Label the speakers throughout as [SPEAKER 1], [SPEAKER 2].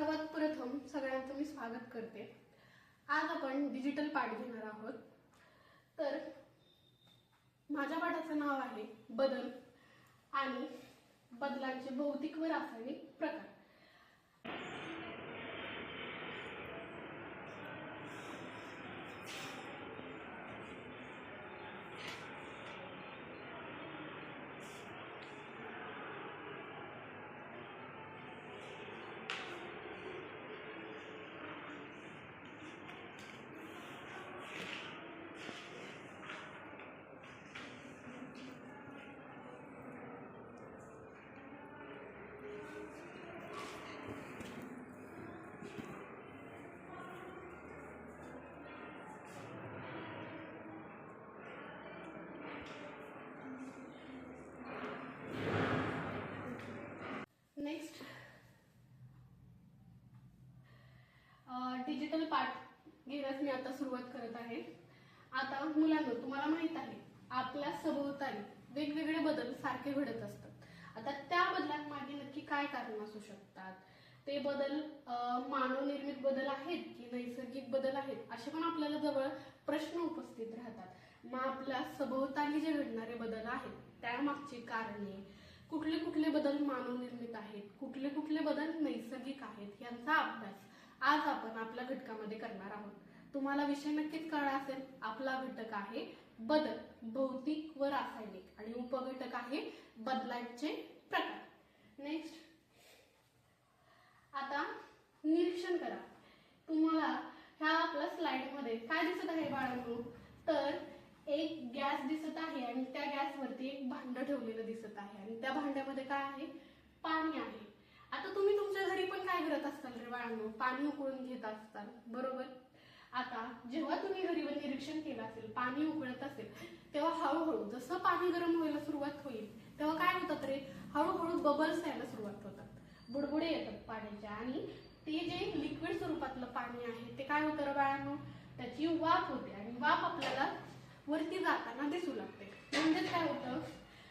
[SPEAKER 1] सर्वात प्रथम सगळ्यांचं मी स्वागत करते. आज आपण डिजिटल पाठ घेणार आहोत. तर माझ्या पाठाचं नाव आहे बदल आणि बदलांचे भौतिक व रासायनिक प्रकार नेक्स्ट डिजिटल पाठ घेण्यास मी आता सुरुवात करत आहे. आता मुलांना तुम्हाला माहीत आहे आपल्या सभोवताली वेगवेगळे बदल सारखे घडत असतात. आता त्या बदलात मागे नक्की काय कारण असू शकतात? ते बदल मानवनिर्मित बदल आहेत की नैसर्गिक बदल आहेत असे पण आपल्याला जवळ प्रश्न उपस्थित राहतात. मग आपल्या सभोवताली जे घडणारे बदल आहेत त्यामागची कारणे कुठले कुठले बदल मानवनिर्मित आहेत कुठले कुठले बदल नैसर्गिक आहेत यांचा अभ्यास आज आपण आपल्या घटकामध्ये करणार आहोत. तुम्हाला विषय नक्कीच कळला असेल आपला घटक आहे बदल भौतिक व रासायनिक आणि उपघटक आहे बदलांचे प्रकार. नेक्स्ट आता निरीक्षण करा. तुम्हाला ह्या आपल्या स्लाइडमध्ये काय दिसत आहे बाळांनो? तर एक गॅस दिसत आहे आणि त्या गॅसवरती एक भांड ठेवलेलं दिसत आहे. आणि त्या भांड्यामध्ये काय आहे? पाणी आहे. आता तुम्ही तुमच्या करत असताल रे बाळांनो पाणी उकळून घेत असताल. बरोबर? आता जेव्हा तुम्ही घरीवर निरीक्षण केलं असेल पाणी उकळत असेल तेव्हा हळूहळू जसं पाणी गरम व्हायला सुरुवात होईल तेव्हा काय होतात रे? हळूहळू बबल्स यायला सुरुवात होतात. बुडबुडे येतात पाण्याच्या आणि ते जे लिक्विड स्वरूपातलं पाणी आहे ते काय होतं रे बाळांनो? त्याची वाफ होते आणि वाफ आपल्याला वरती जाताना दिसू लागते. म्हणजेच काय होतं?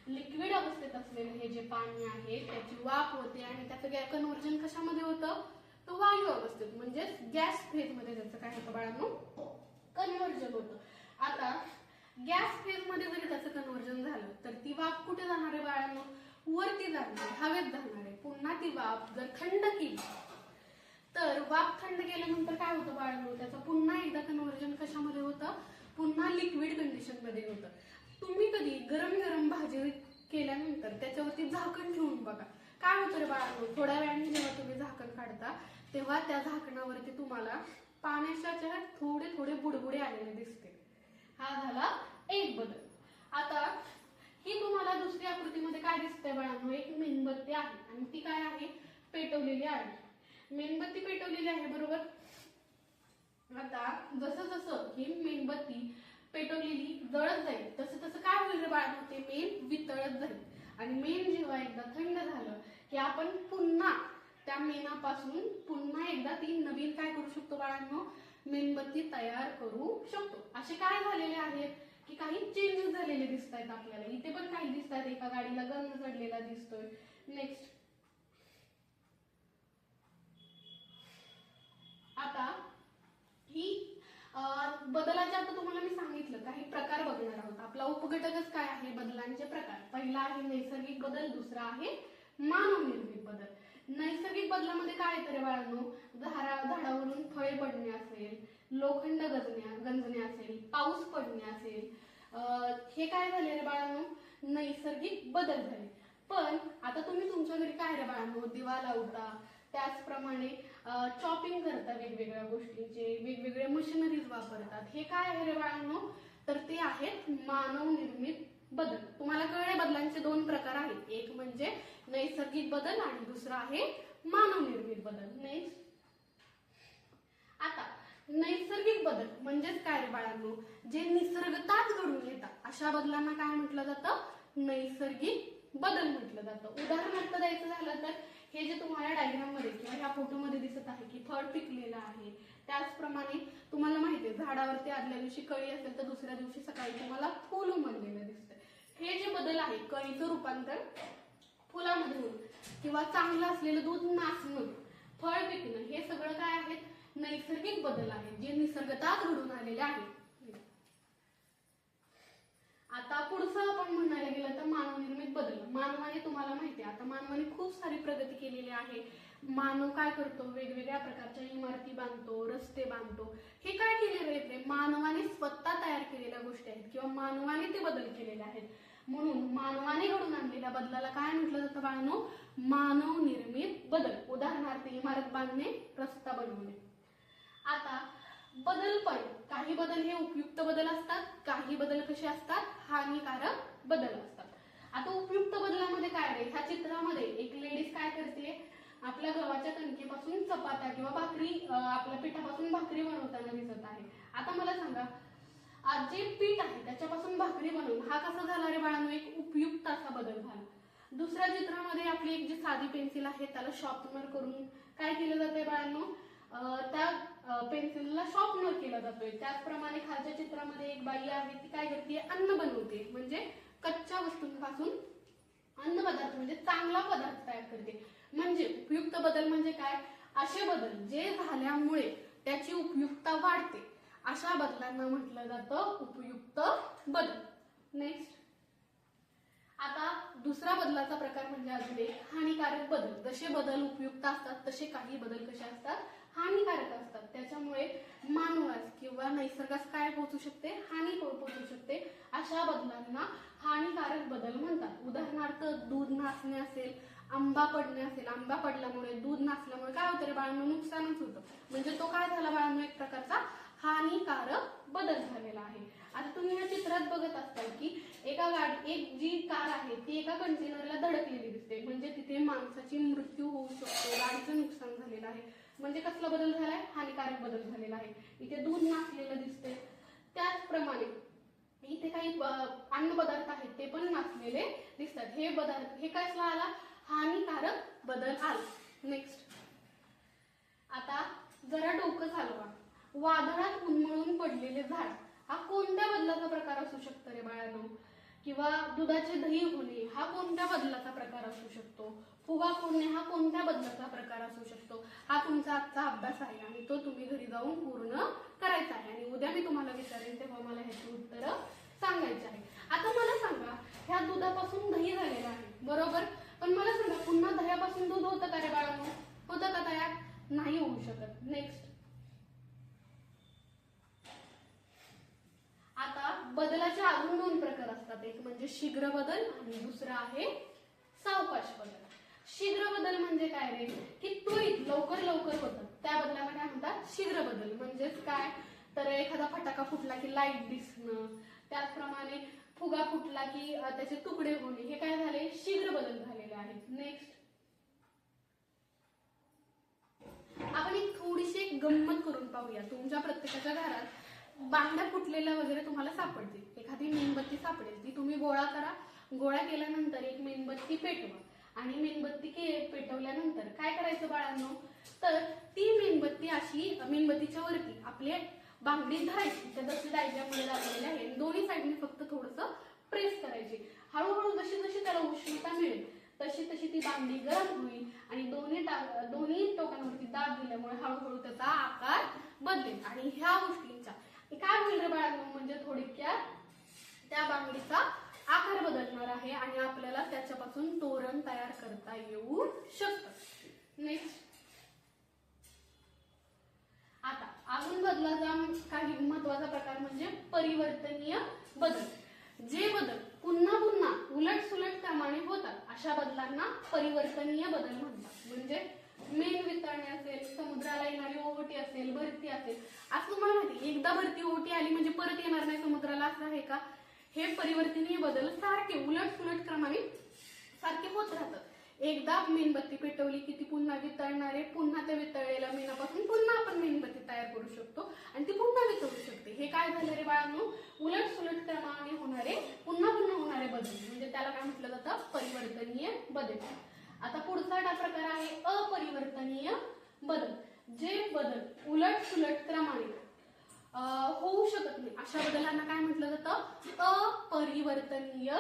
[SPEAKER 1] लिक्विड अवस्थेत असलेलं हे जे पाणी आहे त्याची वाफ होते आणि त्याचं कन्व्हर्जन कशामध्ये होतं? तो वायू अवस्थेत म्हणजेच गॅस फेजमध्ये त्याचं काय होतं बाळांनो? कन्व्हर्जन होतं. आता गॅस फेजमध्ये जरी त्याचं कन्व्हर्जन झालं तर ती वाफ कुठे जाणार आहे बाळांनो? वरती जाणार आहे हवेत जाणार आहे. पुन्हा ती वाफ जर थंड केली तर वाफ थंड केल्यानंतर काय होतं बाळांनो? त्याचं पुन्हा एकदा कन्व्हर्जन कशामध्ये होतं? पुन्हा लिक्विड कंडिशनमध्ये होतं. तुम्ही कधी गरम गरम भाजी केल्यानंतर त्याच्यावरती झाकण ठेवून बघा. काय होतं रे बाळांनो? थोड्या वेळाने जेव्हा तुम्ही झाकण काढता तेव्हा त्या झाकणावरती तुम्हाला पाण्याच्या थोडे थोडे बुडबुडे आलेले दिसते. हा झाला एक बदल. आता ही तुम्हाला दुसरी आकृतीमध्ये काय दिसतंय बाळांनो? एक मेणबत्ती आहे आणि ती काय आहे? पेटवलेली आहे. मेणबत्ती पेटवलेली आहे बरोबर? आता जसं जसं ही मेणबत्ती पेटवलेली जळत जाईल. तसं तसं काय होईल रे बाळांनो ते मेण वितळत जाईल. आणि मेण जेव्हा एकदा थंड झालं की आपण पुन्हा त्या मेणापासून पुन्हा एकदा ती नवीन काय करू शकतो बाळांनो? मेणबत्ती तयार करू शकतो. असे काय झालेले आहेत की काही चेंजेस झालेले दिसत आहेत आपल्याला. इथे पण काही दिसत आहेत एका गाडीला गंध चढलेला दिसतोय. नेक्स्ट आता ही बदलाच्या बदलाचे आता तुम्हाला मी सांगितलं काही प्रकार बघणार आहोत. आपला उपघटकच काय आहे? बदलांचे प्रकार. पहिला आहे नैसर्गिक बदल दुसरा आहे मानवनिर्मित बदल. नैसर्गिक बदलामध्ये काय तर बाळांनो? झाडा झाडावरून फळे पडणे असेल लोखंड गजण्या गंजणे असेल पाऊस पडणे असेल. हे काय झाले रे बाळांनो? नैसर्गिक बदल झाले. पण आता तुम्ही तुमच्या घरी काय रे बाळांनो? दिवा लावता. त्याचप्रमाणे चॉपिंग करता वेगवेगळ्या गोष्टींचे वेगवेगळे मशिनरीज वापरतात. हे काय आहे रे बाळांनो? तर ते आहेत मानव निर्मित बदल. तुम्हाला कळले बदलांचे दोन प्रकार आहेत. एक म्हणजे नैसर्गिक बदल आणि दुसरा आहे मानव निर्मित बदल. नेक्स्ट आता नैसर्गिक बदल म्हणजेच काय रे बाळांनो? जे निसर्गताच घडून येतात. अशा बदलांना काय म्हटलं जातं? नैसर्गिक बदल म्हटलं जातं. उदाहरणार्थ द्यायचं झालं तर हे जे तुम्हाला डायग्राममध्ये किंवा ह्या फोटोमध्ये दिसत आहे की फळ पिकलेलं आहे त्याचप्रमाणे तुम्हाला माहिती आहे झाडावरती आदल्या दिवशी कळी असेल तर दुसऱ्या दिवशी सकाळी तुम्हाला फुल उमललेलं दिसतं हे जे बदल आहे कळीचं रूपांतर फुलामध्ये किंवा चांगलं असलेलं दूध नाचणं फळ पिकणं हे सगळं काय आहेत? नैसर्गिक बदल आहेत जे निसर्गतात घडून आलेले आहेत. आता पुढचं आपण म्हणायला गेलं तर मानवनिर्मित बदल. मानवाने तुम्हाला माहिती आहे आता मानवाने खूप सारी प्रगती केलेली आहे. मानव काय करतो? वेगवेगळ्या प्रकारच्या इमारती बांधतो रस्ते बांधतो. हे काय केलेले आहेत ते? मानवाने स्वतः तयार केलेल्या गोष्टी आहेत किंवा मानवाने ते बदल केलेले आहेत. म्हणून मानवाने घडून आणलेल्या बदलाला काय म्हटलं जातं बाळांनो? मानव निर्मित बदल. उदाहरणार्थ इमारत बांधणे रस्ता बनवणे. आता बदल पण. काही बदल हे उपयुक्त बदल असतात काही बदल कसे असतात हानिकारक बदल असतात. आता उपयुक्त बदलामध्ये काय रे ह्या चित्रामध्ये एक लेडीज काय करते? आपल्या गव्हाच्या कणकेपासून चपात्या किंवा भाकरी आपल्या पिठापासून भाकरी बनवताना दिसत आहे. आता मला सांगा आज जे पीठ आहे त्याच्यापासून भाकरी बनवून हा कसा झाला रे बाळांनो? एक उपयुक्त असा बदल झाला. दुसऱ्या चित्रामध्ये आपली एक जी साधी पेन्सिल आहे त्याला शॉर्पनर करून काय केलं जातंय बाळांनो? त्या पेन्सिलला शॉर्पनर केला जातोय. त्याचप्रमाणे खालच्या चित्रामध्ये एक बाई आहे ती काय करते? अन्न बनवते. म्हणजे कच्च्या वस्तूंपासून अन्न पदार्थ म्हणजे चांगला पदार्थ तयार करते. म्हणजे उपयुक्त बदल म्हणजे काय? असे बदल जे झाल्यामुळे त्याची उपयुक्तता वाढते. अशा बदलांना म्हटलं जातं उपयुक्त बदल. नेक्स्ट आता दुसरा बदलाचा प्रकार म्हणजे अजून एक हानिकारक बदल. जसे बदल उपयुक्त असतात तसे काही बदल कसे असतात? हानिकारक असतात. त्याच्यामुळे मानवास किंवा नैसर्गास काय पोहोचू शकते? हानी पोहोचू शकते. अशा बदलांना हानिकारक बदल म्हणतात. उदाहरणार्थ दूध नाचणे असेल आंबा पडणे असेल. आंबा पडल्यामुळे दूध नाचल्यामुळे काय होतं रे बाळांनो? नुकसानच होतं. म्हणजे तो काय झाला बाळांनो? एक प्रकारचा हानिकारक बदल झालेला आहे. आता तुम्ही या चित्रात बघत असताल की एका गाडी एक जी कार आहे ती एका कंटेनरला धडकलेली दिसते. म्हणजे तिथे माणसाची मृत्यू होऊ शकतो गाडीचं नुकसान झालेलं आहे. म्हणजे कसला बदल झालाय? हानिकारक बदल झालेला आहे. इथे दूध नाचलेलं दिसते त्याचप्रमाणे इथे काही अन्न पदार्थ आहेत ते पण नाचलेले दिसतात. हे पदार्थ हे कसला आला? हानिकारक बदल आला. नेक्स्ट आता जरा डोकं चालवा. वादळात उन्मळून पडलेले झाड. हा कोणत्या बदलाचा प्रकार असू शकतो रे बाळानो? किंवा दुधाचे दही होणे हा कोणत्या बदलाचा प्रकार असू शकतो? फुगा फोडणे हा कोणत्या बदलाचा प्रकार असू शकतो? हा तुमचा आजचा अभ्यास आहे आणि तो तुम्ही घरी जाऊन पूर्ण करायचा आहे. आणि उद्या मी तुम्हाला विचारेन तेव्हा मला ह्याची उत्तरं सांगायची आहे आता मला सांगा ह्या दुधापासून दही झालेलं आहे बरोबर? पण मला सांगा पुन्हा दह्यापासून दूध होतं का रे बाळांनो? होतं का तयार? नाही होऊ शकत. नेक्स्ट आता बदलाचे अजून दोन प्रकार असतात. एक म्हणजे शीघ्र बदल आणि दुसरा आहे सावकाश बदल. काय रे की त्वरित लवकर लवकर होतात त्या बदलाला काय म्हणतात? शीघ्र बदल. म्हणजेच काय? तर एखादा फटाका फुटला की लाइट दिसणं. त्याचप्रमाणे फुगा फुटला की त्याचे तुकडे होणे. हे काय झाले? शीघ्र बदल झालेले आहेत. नेक्स्ट आपण एक थोडीशी एक गंमत करून पाहूया. तुमच्या प्रत्येकाच्या घरात बांगड्या फुटलेल्या वगैरे तुम्हाला सापडतील. एखादी मेणबत्ती सापडेल. ती तुम्ही गोळा करा. गोळा केल्यानंतर एक मेणबत्ती पेटवा. आणि मेणबत्ती के पेटवल्यानंतर काय करायचं बाळांनो? तर ती मेणबत्ती अशी मेणबत्तीच्या वरती आपले बांगडी धरायची. त्या जशी डायग्राममध्ये दाखवलेले आहे दोन्ही साईडने फक्त थोडस प्रेस करायची. हळूहळू जशी जशी त्याला उष्णता मिळेल तशी तशी ती बांगडी गरम होईल आणि दोन्ही दोन्ही टोकांवरती दाब दिल्यामुळे हळूहळू त्याचा आकार बदलेल. आणि ह्या गोष्टींचा काय होईल रे बाळांनो? म्हणजे थोडक्यात त्या बांगडीचा आकार बदलणार आहे आणि आपल्याला त्याच्यापासून तोरण तयार करता येऊ शकतं. नेक्स्ट आता अजून बदलाचा काही महत्त्वाचा प्रकार म्हणजे परिवर्तनीय बदल. जे बदल पुन्हा पुन्हा उलट सुलट कामाने होतात अशा बदलांना परिवर्तनीय बदल म्हणतात. म्हणजे मेन वितळणे असेल समुद्राला येणारी ओहोटी असेल भरती असेल. असं तुम्हाला माहिती एकदा भरती ओहोटी आली म्हणजे परत येणार नाही समुद्राला असं आहे का? हे परिवर्तनीय बदल सारखे उलट सुलट क्रमाने सारखे होत राहतात. एकदा मेणबत्ती पेटवली की ती पुन्हा वितळणारे पुन्हा त्या वितळलेल्या मेणापासून पुन्हा आपण मेणबत्ती तयार करू शकतो आणि ती पुन्हा वितळू शकते. हे काय झालं रे बाळांनो? उलट सुलट क्रमाने होणारे पुन्हा पुन्हा होणारे बदल. म्हणजे त्याला काय म्हटलं जातं? परिवर्तनीय बदल. आता पुढचा डा प्रकार आहे अपरिवर्तनीय बदल. जे बदल उलट सुलट क्रमाने होऊ शकत नाही. अशा बदलांना काय म्हटलं जातं? अपरिवर्तनीय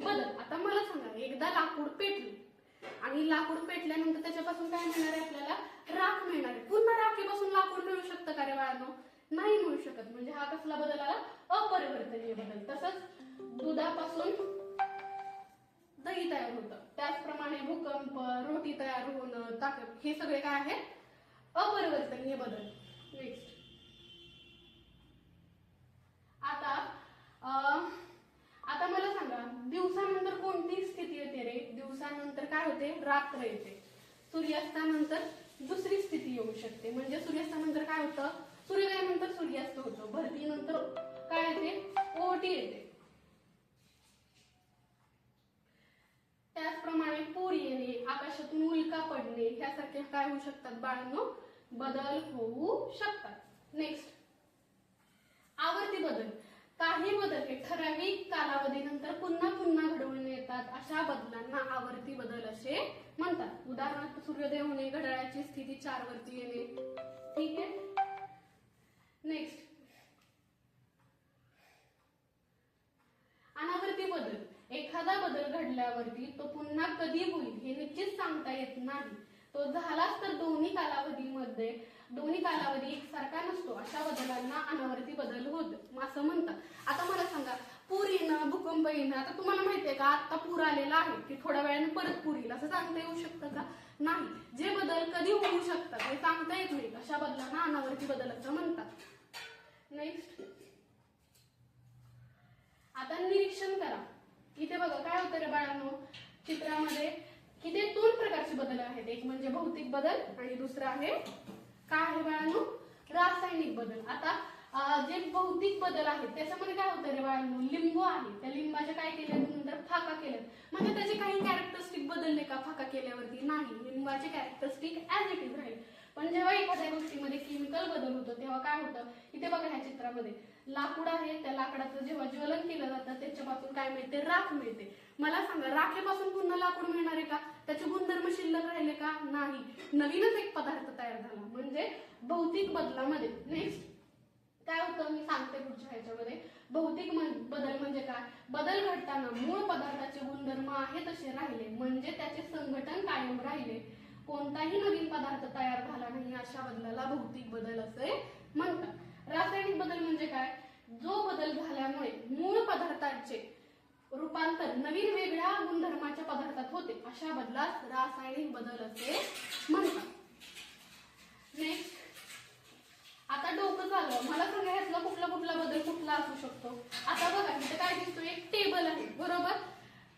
[SPEAKER 1] बदल. आता मला सांगा एकदा लाकूड पेटली आणि लाकूड पेटल्यानंतर त्याच्यापासून काय मिळणार आहे आपल्याला? राख मिळणार आहे. पुन्हा राखेपासून लाकूड मिळू शकतं का रे बाळांनो? नाही मिळू शकत. म्हणजे हा कसला बदल आला? अपरिवर्तनीय बदल. तसंच दुधापासून दही तयार होतं. त्याचप्रमाणे भूकंप रोटी तयार होणं ताकद हे सगळे काय आहे अपरिवर्तनीय बदल. नेक्स्ट आता आता मला सांगा दिवसानंतर कोणती स्थिती येते रे? दिवसानंतर काय होते? रात्र येते. सूर्यास्तानंतर दुसरी स्थिती येऊ शकते. म्हणजे सूर्यास्तानंतर काय होतं? सूर्योदयानंतर सूर्यास्त होतो. भरतीनंतर काय येते? ओटी येते. त्याचप्रमाणे पूर येणे आकाशातून उल्का पडणे ह्यासारखे काय होऊ शकतात बाळांनो? बदल होऊ शकतात. नेक्स्ट आवर्ती बदल. काही बदल हे ठराविक कालावधीनंतर पुन्हा पुन्हा घडवून येतात अशा बदलांना आवर्ती बदल असे म्हणतात. उदाहरणार्थ सूर्योदय होणे घड्याळाची स्थिती चार वरती येणे. ठीक आहे? नेक्स्ट अनावर्ती बदल. एखादा बदल घडल्यावरती तो पुन्हा कधी होईल हे निश्चित सांगता येत नाही. तो झालाच तर दोन्ही कालावधीमध्ये दोन्ही कालावधी एकसारखा नसतो. अशा बदलांना अनावर्ती बदल होत असं म्हणतात. आता मला सांगा पूर येणं भूकंप येणं आता तुम्हाला माहितीये का आता पूर आलेला आहे. की थोड्या वेळाने परत पूर येईल. असं सांगता येऊ शकतं का? नाही. जे बदल कधी होऊ शकतात हे सांगता येत नाही. अशा बदलांना अनावर्ती बदल असं म्हणतात. नेक्स्ट आता निरीक्षण करा. इथे बघा काय होतं रे बाळांनो? चित्रामध्ये इथे दोन प्रकारचे बदल आहेत. एक म्हणजे भौतिक बदल आणि दुसरा आहे काय आहे बाळांनो? रासायनिक बदल. आता जे भौतिक बदल आहेत त्याच्यामध्ये काय होतं रे बाळांनो? लिंबू आहे. त्या लिंबाच्या काय केल्यानंतर नंतर फाका केल्या म्हणजे त्याचे काही कॅरेक्टरिस्टिक बदलले का फाका केल्यावरती? नाही. लिंबाचे कॅरेक्टरिस्टिक ऍज इट इज राहील पण जेव्हा एखाद्या गोष्टीमध्ये केमिकल बदल होतो तेव्हा काय होतं? इथे बघा ह्या चित्रामध्ये. लाकूड आहे त्या लाकडाचं जेव्हा ज्वलन केलं जातं त्याच्यापासून काय मिळते? राख मिळते. मला सांगा राखेपासून पुन्हा लाकूड मिळणार आहे का? त्याचे गुणधर्म शिल्लक राहिले का? नाही. नवीनच एक पदार्थ तयार झाला. म्हणजे भौतिक बदलामध्ये. नेक्स्ट काय होतं? मी सांगते पुढच्या ह्याच्यामध्ये. भौतिक मन- बदल म्हणजे काय? बदल घडताना मूळ पदार्थाचे गुणधर्म आहे तसे राहिले. म्हणजे त्याचे संघटन कायम राहिले. कोणताही नवीन पदार्थ तयार झाला नाही अशा बदलाला भौतिक बदल असे म्हणतात. रासायनिक बदल म्हणजे काय? जो बदल झाल्यामुळे मूळ पदार्थाचे रूपांतर नवीन वेगळ्या गुणधर्माच्या पदार्थात होते. अशा बदलास रासायनिक बदल असे म्हणतात. नेक्स्ट आता डोकं झालं मला सांगा ह्यातला कुठला कुठला बदल कुठला असू शकतो? आता बघा इथे काय दिसतो एक टेबल आहे. बरोबर?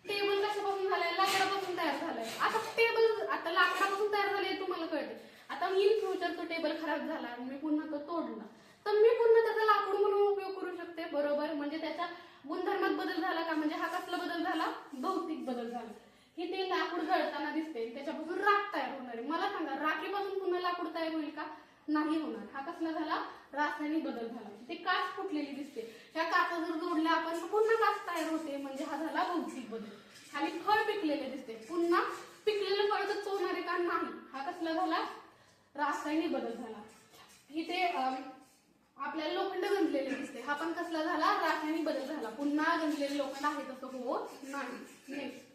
[SPEAKER 1] टेबल कशापासून झालाय? लाकडापासून तयार झालाय. आता टेबल आता लाकडापासून तयार झाले तुम्हाला कळते आता इन फ्युचर तो टेबल खराब झाला आणि मी पुन्हा तो तोडला. तर मी पुन्हा त्याचा लाकूड म्हणून उपयोग करू शकते. बरोबर? म्हणजे त्याच्या गुणधर्मात बदल झाला का? म्हणजे हा कसला बदल झाला? भौतिक बदल झाला. ही ते लाकूड जळताना दिसते त्याच्यापासून राख तयार होणार आहे. मला सांगा राखेपासून पुन्हा लाकूड तयार होईल का? नाही होणार. हा कसला झाला? रासायनिक बदल झाला. ते काच फुटलेली दिसते. ह्या काचा जर जोडल्या आपण पुन्हा काच तयार होते. म्हणजे हा झाला भौतिक बदल. खाली फळ पिकलेले दिसते. पुन्हा पिकलेलं फळ तर चोरणारे का? नाही. हा कसला झाला? रासायनिक बदल झाला. इथे ते आपल्याला लोखंड गंजलेले दिसते हा पण कसला झाला? रासायनिक बदल झाला. पुन्हा गंजलेले लोखंड आहे तसं होत नाही. नेक्स्ट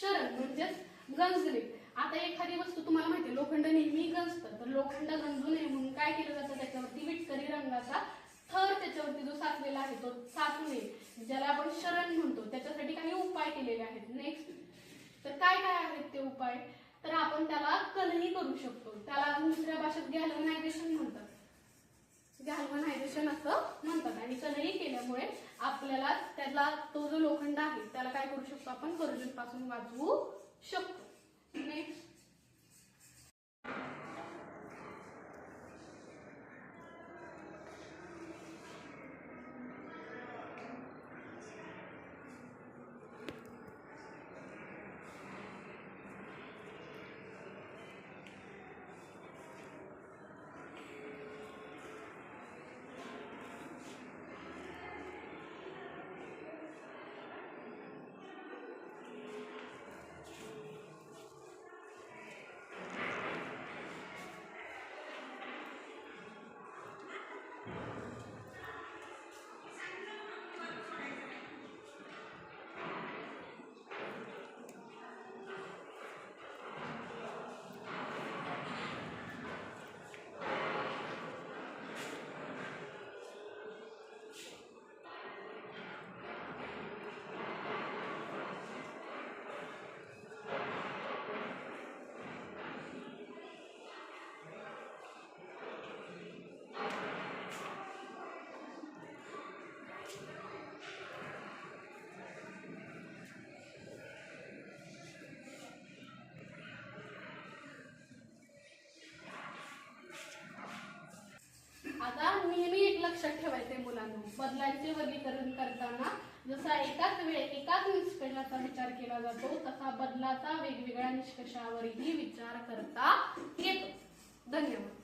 [SPEAKER 1] शरण म्हणजेच गंजले. आता एखादी वस्तू तुम्हाला माहिती आहे, लोखंड नेहमी गंजतं. तर लोखंड गंजू नये म्हणून काय केलं जातं? त्याच्यावरती विटकरी रंगाचा थर त्याच्यावरती जो साचलेला आहे तो साचू नये. ज्याला आपण शरण म्हणतो. त्याच्यासाठी काही उपाय केलेले आहेत. नेक्स्ट तर काय काय आहेत ते उपाय? तर आपण त्याला कलही करू शकतो. त्याला दुसऱ्या भाषेत गॅल्वनायझेशन म्हणतात. गॅल्वनायझेशन असं म्हणतात. आणि कलही केल्यामुळे आपल्याला त्याला तो जो लोखंड आहे त्याला काय करू शकतो आपण? corrosion पासून वाचवू शकतो. नेक्स्ट बदलांचे वर्गीकरण करताना जसा एकाच वेळ एकाच निष्कर्षाचा विचार केला जातो तसा बदलाचा वेगवेगळ्या निष्कर्षावरही विचार करता येतो. धन्यवाद.